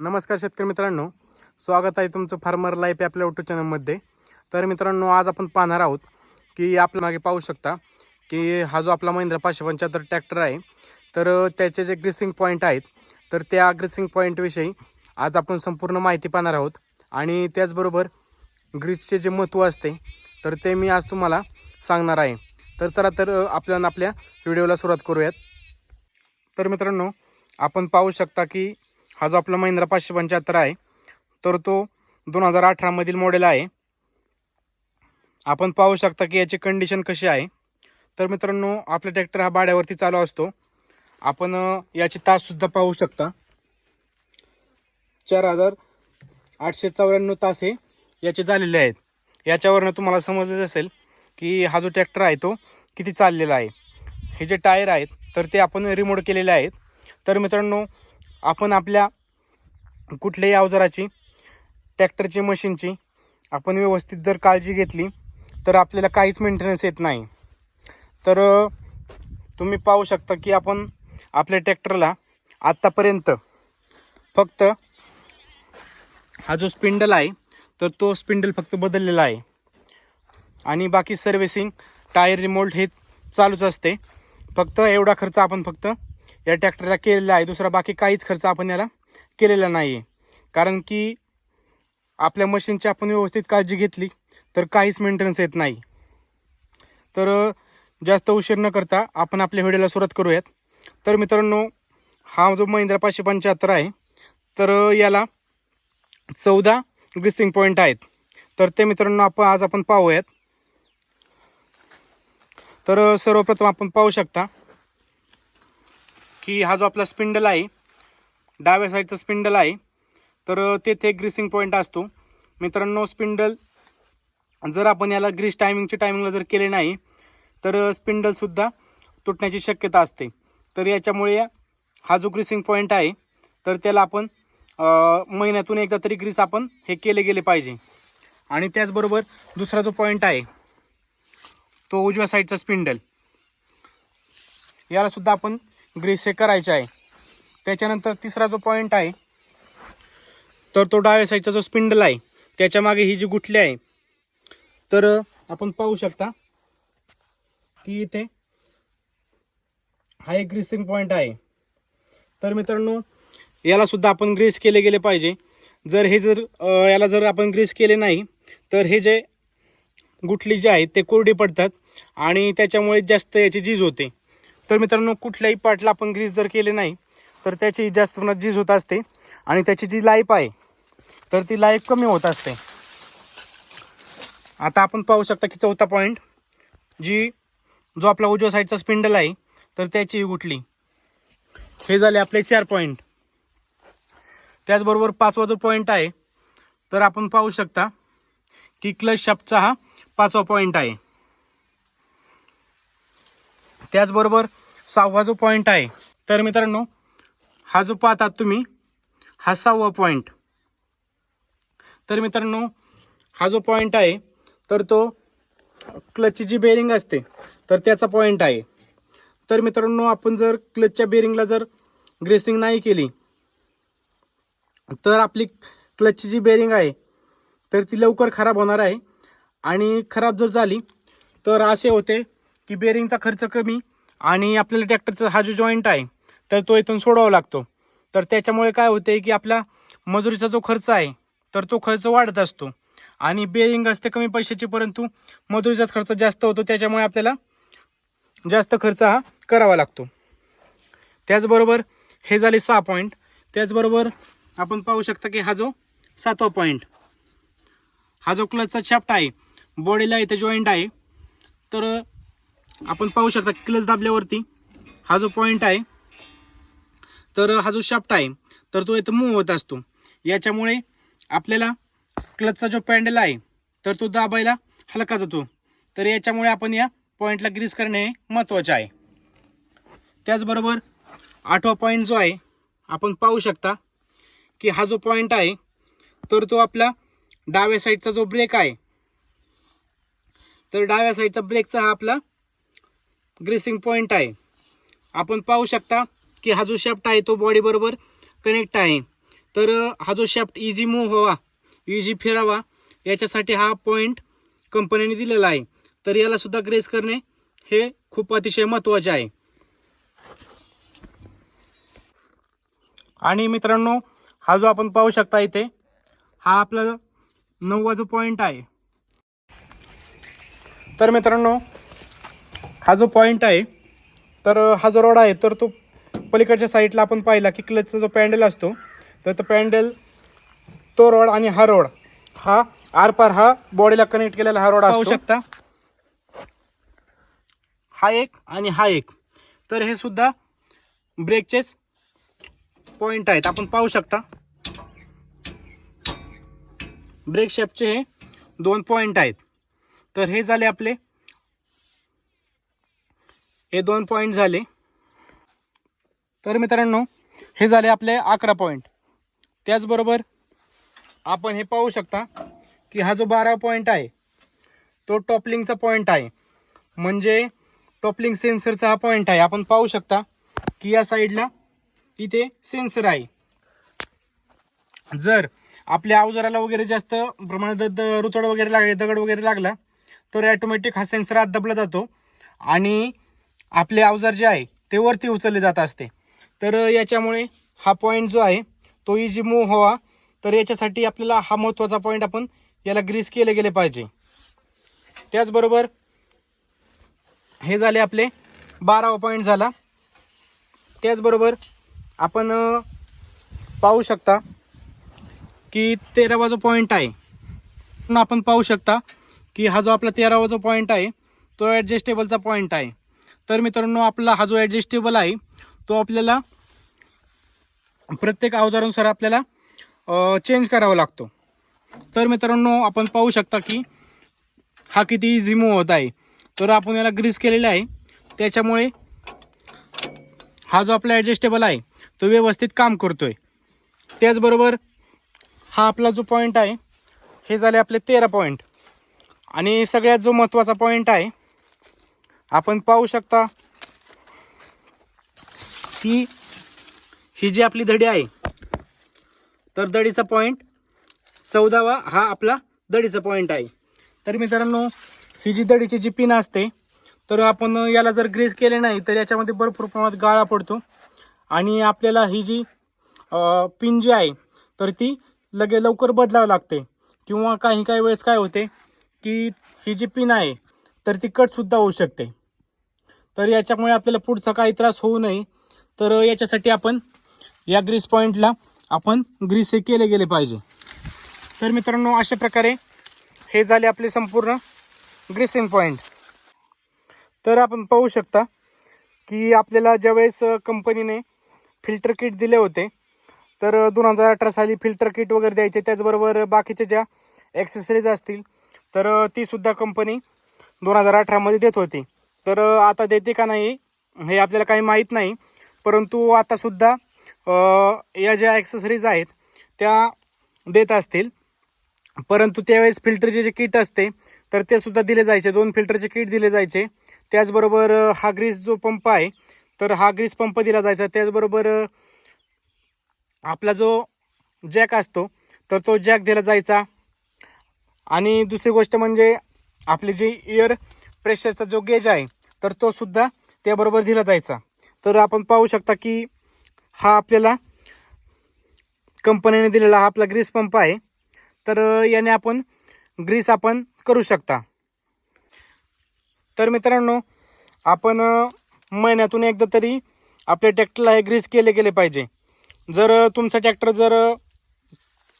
नमस्कार शेतकरी मित्रांनो. स्वागत आहे तुमचं फार्मर लाईफ आपल्या युट्यूब चॅनलमध्ये तर मित्रांनो आज आपण पाहणार आहोत की आपल्या मागे पाहू शकता की हा जो आपला महिंद्रा पाचशे पंच्याहत्तर ट्रॅक्टर आहे तर त्याचे जे ग्रीसिंग पॉईंट आहेत तर त्या ग्रीसिंग पॉईंटविषयी आज आपण संपूर्ण माहिती पाहणार आहोत. आणि त्याचबरोबर ग्रीसचे जे महत्त्व असते तर ते मी आज तुम्हाला सांगणार आहे. तर चला तर आपल्याला आपल्या व्हिडिओला सुरुवात करूयात. तर मित्रांनो आपण पाहू शकता की हा जो आपला महिंद्रा पाचशे पंच्याहत्तर आहे. तर तो दोन हजार अठरामधील मॉडेल आहे. आपण पाहू शकता की याची कंडिशन कशी आहे. तर मित्रांनो आपला ट्रॅक्टर हा भाड्यावरती चालू असतो. आपण याचे ताससुद्धा पाहू शकता. चार हजार आठशे चौऱ्याण्णव तास हे याचे झालेले आहेत. याच्यावरनं तुम्हाला समजलंच असेल की हा जो ट्रॅक्टर आहे तो किती चाललेला आहे. हे जे टायर आहेत तर ते आपण रिमोट केलेले आहेत. तर मित्रांनो आपण आपल्या कुठल्याही अवजाराची ट्रॅक्टरची मशीनची आपण व्यवस्थित जर काळजी घेतली तर आपल्याला काहीच मेंटेनन्स येत नाही. तर तुम्ही पाहू शकता की आपण आपल्या ट्रॅक्टरला आत्तापर्यंत फक्त हा जो स्पिंडल आहे तर तो स्पिंडल फक्त बदललेला आहे. आणि बाकी सर्व्हिसिंग टायर रिमोल्ड हे चालूच असते. फक्त एवढा खर्च आपण फक्त या ट्रॅक्टरला केलेला आहे. दुसरा बाकी काहीच खर्च आपण याला केलेला नाही आहे कारण की आपल्या मशीनची आपण व्यवस्थित काळजी घेतली तर काहीच मेंटेनन्स येत नाही. तर जास्त उशीर न करता आपण आपल्या व्हिडिओला सुरुवात करूयात. तर मित्रांनो हा जो महिंद्रा पाचशे पंच्याहत्तर आहे तर याला चौदा ग्रिस्टिंग पॉईंट आहेत. तर ते मित्रांनो आपण आज आपण पाहूयात. तर सर्वप्रथम आपण पाहू शकता की हा जो आपला स्पिंडल आहे डाव्या साईडचा स्पिंडल आहे तर तेथे तेथे ग्रीसिंग पॉईंट असतो. मित्रांनो स्पिंडल जर आपण याला ग्रीस टायमिंगच्या टायमिंगला जर केले नाही तर स्पिंडलसुद्धा तुटण्याची शक्यता असते. तर याच्यामुळे हा जो ग्रीसिंग पॉईंट आहे तर त्याला आपण महिन्यातून एकदा तरी ग्रीस आपण हे केले गेले पाहिजे. आणि त्याचबरोबर दुसरा जो पॉईंट आहे तो उजव्या साईडचा स्पिंडल यालासुद्धा आपण ग्रेसे हे करायचे आहे. त्याच्यानंतर तिसरा जो पॉईंट आहे तर तो डाव्या साईडचा जो स्पिंडल आहे त्याच्यामागे ही जी गुठली आहे तर आपण पाहू शकता की इथे हा एक ग्रेसिंग पॉईंट आहे. तर मित्रांनो याला सुद्धा आपण ग्रेस केले गेले पाहिजे. जर हे जर याला जर आपण ग्रेस केले नाही तर हे जे गुठली जे आहेत ते कोरडी पडतात आणि त्याच्यामुळे जास्त याची झीज होते. तर मित्रांनो कुठल्याही पार्टला आपण ग्रीस जर केले नाही तर त्याची जास्त प्रमाणात झीज होत असते आणि त्याची जी लाईफ आहे तर ती लाईफ कमी होत असते. आता आपण पाहू शकता की चौथा पॉईंट जी जो आपला उजव्या साईडचा स्पिंडल आहे तर त्याची ही गुठली. हे झाले आपले चार पॉईंट त्याचबरोबर पाचवा जो पॉईंट आहे तर आपण पाहू शकता की क्लच शॉपचा हा पाचवा पॉईंट आहे. त्याचबरोबर सहावा जो पॉईंट आहे तर मित्रांनो हा जो पाहतात तुम्ही हा सहावा पॉईंट तर मित्रांनो हा जो पॉईंट आहे तर तो क्लचची जी बेरिंग असते तर त्याचा पॉईंट आहे. तर मित्रांनो आपण जर क्लचच्या बेरिंगला जर ग्रेसिंग नाही केली तर आपली क्लचची जी बेरिंग आहे तर ती लवकर खराब होणार आहे. आणि खराब जर झाली तर असे होते की बेरिंगचा खर्च कमी आणि आपल्याला ट्रॅक्टरचा हा जो जॉईंट आहे तर तो इथून सोडावा लागतो. तर त्याच्यामुळे काय होते की आपला मजुरीचा जो खर्च आहे तर तो खर्च वाढत असतो. आणि बेरिंग असते कमी पैशाची परंतु मजुरीचा खर्च जास्त होतो त्याच्यामुळे आपल्याला जास्त खर्च हा करावा लागतो. त्याचबरोबर हे झाले सहा पॉईंट त्याचबरोबर आपण पाहू शकता की हा जो सातवा पॉईंट हा जो क्लचचा शॅफ्ट आहे बॉडीला इथे जॉईंट आहे. तर आपण पाहू शकता क्लच दाबल्यावरती हा जो पॉईंट आहे तर हा जो शाफ्ट आहे तर तो इथं मूव होत असतो. याच्यामुळे आपल्याला क्लचचा जो पॅन्डल आहे तर तो दाबायला हलका जातो. तर याच्यामुळे आपण या पॉईंटला ग्रीस करणे हे महत्त्वाचे आहे. त्याचबरोबर आठवा पॉईंट जो आहे आपण पाहू शकता की हा जो पॉईंट आहे तर तो आपला डाव्या साईडचा जो ब्रेक आहे तर डाव्या साईडचा ब्रेकचा हा आपला ग्रेसिंग पॉईंट आहे. आपण पाहू शकता की हा जो शेफ्ट आहे तो बॉडीबरोबर कनेक्ट आहे. तर हा जो शेफ्ट इझी मूव व्हावा इजी फिरावा याच्यासाठी हा पॉईंट कंपनीने दिलेला आहे. तर यालासुद्धा ग्रेस करणे हे खूप अतिशय महत्त्वाचे आहे. आणि मित्रांनो हा जो आपण पाहू शकता इथे हा आपला नववा जो पॉईंट आहे. तर मित्रांनो हा जो पॉईंट आहे तर हा जो रोड आहे तर तो पलीकडच्या साईडला आपण पाहिला की क्लचचा जो पॅन्डल असतो तर तो पॅन्डल तो रोड आणि हा रोड हा आरपार हा बॉडीला कनेक्ट केलेला हा रोड पाहू शकता? हा एक आणि हा एक. तर हे सुद्धा ब्रेकचेच पॉईंट आहेत. आपण पाहू शकता. ब्रेक शेपचे हे दोन पॉईंट आहेत. तर हे झाले आपले हे दोन पॉईंट झाले. तर मित्रांनो हे झाले आपले अकरा पॉईंट त्याचबरोबर आपण हे पाहू शकता की हा जो बारा पॉईंट आहे तो टॉपलिंगचा पॉईंट आहे. म्हणजे टॉपलिंग सेन्सरचा हा पॉईंट आहे. आपण पाहू शकता की या साईडला इथे सेन्सर आहे. जर आपल्या अवजाराला वगैरे जास्त प्रमाणात द- रुतड वगैरे लागले दगड वगैरे लागला तर ॲटोमॅटिक हा सेन्सर आत दबला जातो. आणि आपले अवजार जे आहे ते वरती उचलले जात असते. तर याच्यामुळे हा पॉईंट जो आहे तो इजी मूव्ह हवा तर याच्यासाठी आपल्याला हा महत्त्वाचा पॉईंट आपण याला ग्रीस केले गेले पाहिजे. त्याचबरोबर हे झाले आपले बारावा पॉईंट झाला. त्याचबरोबर आपण पाहू शकता की तेरावा जो पॉईंट आहे. पण आपण पाहू शकता की हा जो आपला तेरावा जो पॉईंट आहे तो ॲडजस्टेबलचा पॉईंट आहे. तर मित्रांनो आपला हा जो ॲडजस्टेबल आहे तो आपल्याला प्रत्येक अवजारानुसार आपल्याला चेंज करावा लागतो. तर मित्रांनो आपण पाहू शकता की हा किती इझी मूव्ह होत आहे. तर आपण याला ग्रीस केलेला आहे. त्याच्यामुळे हा जो आपला ॲडजस्टेबल आहे तो व्यवस्थित काम करतो आहे त्याचबरोबर हा आपला जो पॉईंट आहे हे झाले आपले तेरा पॉईंट आणि सगळ्यात जो महत्त्वाचा पॉईंट आहे आपण पाहू शकता की ही जी आपली दडी आहे तर दडीचा पॉईंट चौदावा हा आपला दडीचा पॉईंट आहे. तर मित्रांनो ही जी दडीची जी पिन असते तर आपण याला जर ग्रेस केले नाही तर याच्यामध्ये भरपूर प्रमाणात गाळा पडतो. आणि आपल्याला ही जी पिन जी आहे तर ती लगे लवकर बदलावं लागते. किंवा काही काही वेळेस काय होते की ही जी पिन आहे तर ती कटसुद्धा होऊ शकते. तर याच्यामुळे आपल्याला पुढचा काही त्रास होऊ नये. तर याच्यासाठी आपण या ग्रीस पॉईंटला आपण ग्रीस हे केले गेले पाहिजे. तर मित्रांनो अशा प्रकारे हे झाले आपले संपूर्ण ग्रीसिंग पॉईंट तर आपण पाहू शकता की आपल्याला ज्यावेळेस कंपनीने फिल्टर किट दिले होते तर दोन हजार अठरा साली फिल्टर किट वगैरे द्यायचे. त्याचबरोबर बाकीच्या ज्या ॲक्सेसरीज असतील तर तीसुद्धा कंपनी दोन हजार अठरामध्ये देत होती. तर आता देते का नाही हे आपल्याला काही माहीत नाही. परंतु आतासुद्धा सुद्धा या ज्या ॲक्सेसरीज आहेत त्या देत असतील. परंतु त्यावेळेस फिल्टरचे जे किट असते तर ते सुद्धा दिले जायचे. दोन फिल्टरचे किट दिले जायचे. त्याचबरोबर हा ग्रीस जो पंप आहे तर हा ग्रीस पंप दिला जायचा. त्याचबरोबर आपला जो जॅक असतो तर तो जॅक दिला जायचा. आणि दुसरी गोष्ट म्हणजे आपले जे इयर प्रेशरचा जो गेज आहे तर तो सुद्धा त्याबरोबर दिला जायचा. तर आपण पाहू शकता की हा आपल्याला कंपनीने दिलेला हा आपला ग्रीस पंप आहे. तर याने आपण ग्रीस आपण करू शकता. तर मित्रांनो आपण महिन्यातून एकदा तरी आपल्या ट्रॅक्टरला हे ग्रीस केले गेले पाहिजे. जर तुमचा ट्रॅक्टर जर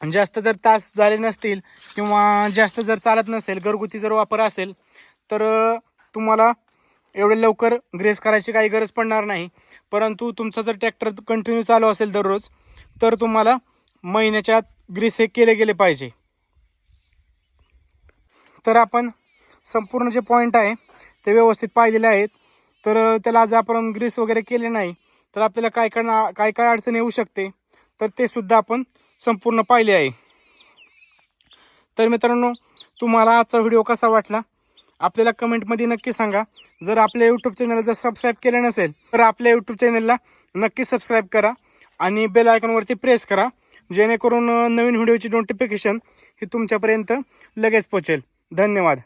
जास्त जर तास झाले नसतील किंवा जास्त जर चालत नसेल घरगुती जर वापर असेल तर तुम्हाला एवढे लवकर ग्रेस करायची काही गरज पडणार नाही. परंतु तुमचा जर ट्रॅक्टर कंटिन्यू चालू असेल दररोज तर तुम्हाला महिन्याच्या आत ग्रीस हे केले गेले पाहिजे. तर आपण संपूर्ण जे पॉईंट आहे ते व्यवस्थित पाहिलेले आहेत. तर त्याला आज आपण ग्रीस वगैरे केले नाही तर आपल्याला काय काय काय काय अडचण येऊ शकते तर ते सुद्धा आपण संपूर्ण पाहिले आहे. तर मित्रांनो तुम्हाला आजचा व्हिडिओ कसा वाटला? आपल्याला कमेंटमध्ये नक्की सांगा. जर आपल्या यूट्यूब चॅनल जर सबस्क्राईब केलं नसेल तर आपल्या यूट्यूब चॅनलला नक्की सबस्क्राईब करा आणि बेल आयकॉनवरती प्रेस करा. जेणेकरून नवीन व्हिडिओची नोटिफिकेशन ही तुमच्यापर्यंत लगेच पोचेल धन्यवाद.